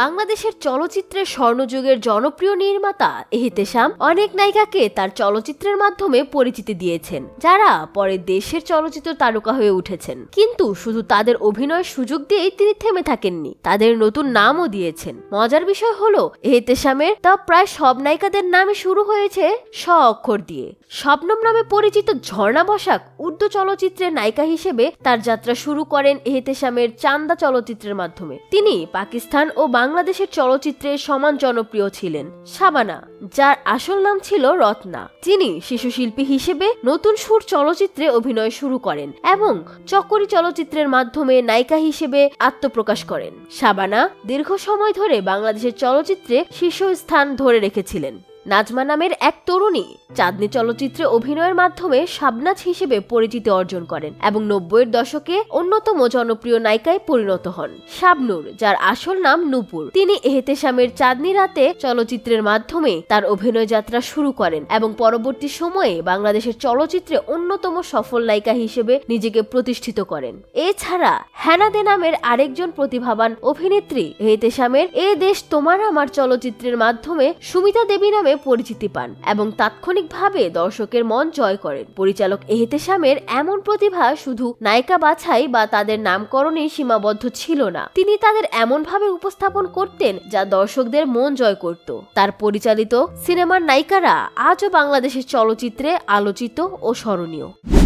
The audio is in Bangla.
বাংলাদেশের চলচ্চিত্রের স্বর্ণযুগের জনপ্রিয় নির্মাতা এহতেশাম অনেক নায়িকাকে তার চলচ্চিত্রের মাধ্যমে পরিচিতি দিয়েছেন, যারা পরে দেশের চলচ্চিত্র তারকা হয়ে উঠেছেন। কিন্তু শুধু তাদের অভিনয়ের সুযোগ দিয়েই তিনি থেমে থাকেননি, তাদের নতুন নামও দিয়েছেন। মজার বিষয় হলো, এহতেশামের তা প্রায় সব নায়িকাদের নামে শুরু হয়েছে স অক্ষর দিয়ে। শবনম নামে পরিচিত ঝর্ণা বসাক উর্দু চলচ্চিত্রের নায়িকা হিসেবে তার যাত্রা শুরু করেন এহতেশামের চান্দা চলচ্চিত্রের মাধ্যমে। তিনি পাকিস্তান ও বাংলাদেশের চলচ্চিত্রে সমান জনপ্রিয় ছিলেন শাবানা যার আসল নাম ছিল রত্না। তিনি শিশু শিল্পী হিসেবে নতুন সুর চলচ্চিত্রে অভিনয় শুরু করেন এবং চকরি চলচ্চিত্রের মাধ্যমে নায়িকা হিসেবে আত্মপ্রকাশ করেন। সাবানা দীর্ঘ সময় ধরে বাংলাদেশের চলচ্চিত্রে শীর্ষস্থান ধরে রেখেছিলেন। নাজমা নামের এক তরুণী চাঁদনি চলচ্চিত্রে অভিনয়ের মাধ্যমে শাবনাজ হিসেবে পরিচিতি অর্জন করেন এবং নব্বইয়ের দশকে অন্যতম জনপ্রিয় নায়িকায় পরিণত হন। শাবনুর, যার আসল নাম নূপুর। তিনি এহতেশামের চাঁদনি রাতে চলচ্চিত্রের মাধ্যমে তার অভিনয় যাত্রা শুরু করেন এবং পরবর্তী সময়ে বাংলাদেশের চলচ্চিত্রে অন্যতম সফল নায়িকা হিসেবে নিজেকে প্রতিষ্ঠিত করেন। এছাড়া হ্যানাদে নামের আরেকজন প্রতিভাবান অভিনেত্রী এহতেশামের এ দেশ তোমার আমার চলচ্চিত্রের মাধ্যমে সুমিতা দেবী নামে পরিচিতি পান এবং তাৎক্ষণিকভাবে দর্শকের মন জয় করেন। পরিচালক এহতেশামের এমন প্রতিভা শুধু নায়িকা বাছাই বা তাদের নামকরণে সীমাবদ্ধ ছিল না। তিনি তাদের এমনভাবে উপস্থাপন করতেন যা দর্শকদের মন জয় করত। তার পরিচালিত সিনেমার নায়িকারা আজও বাংলাদেশের চলচ্চিত্রে আলোচিত ও স্মরণীয়।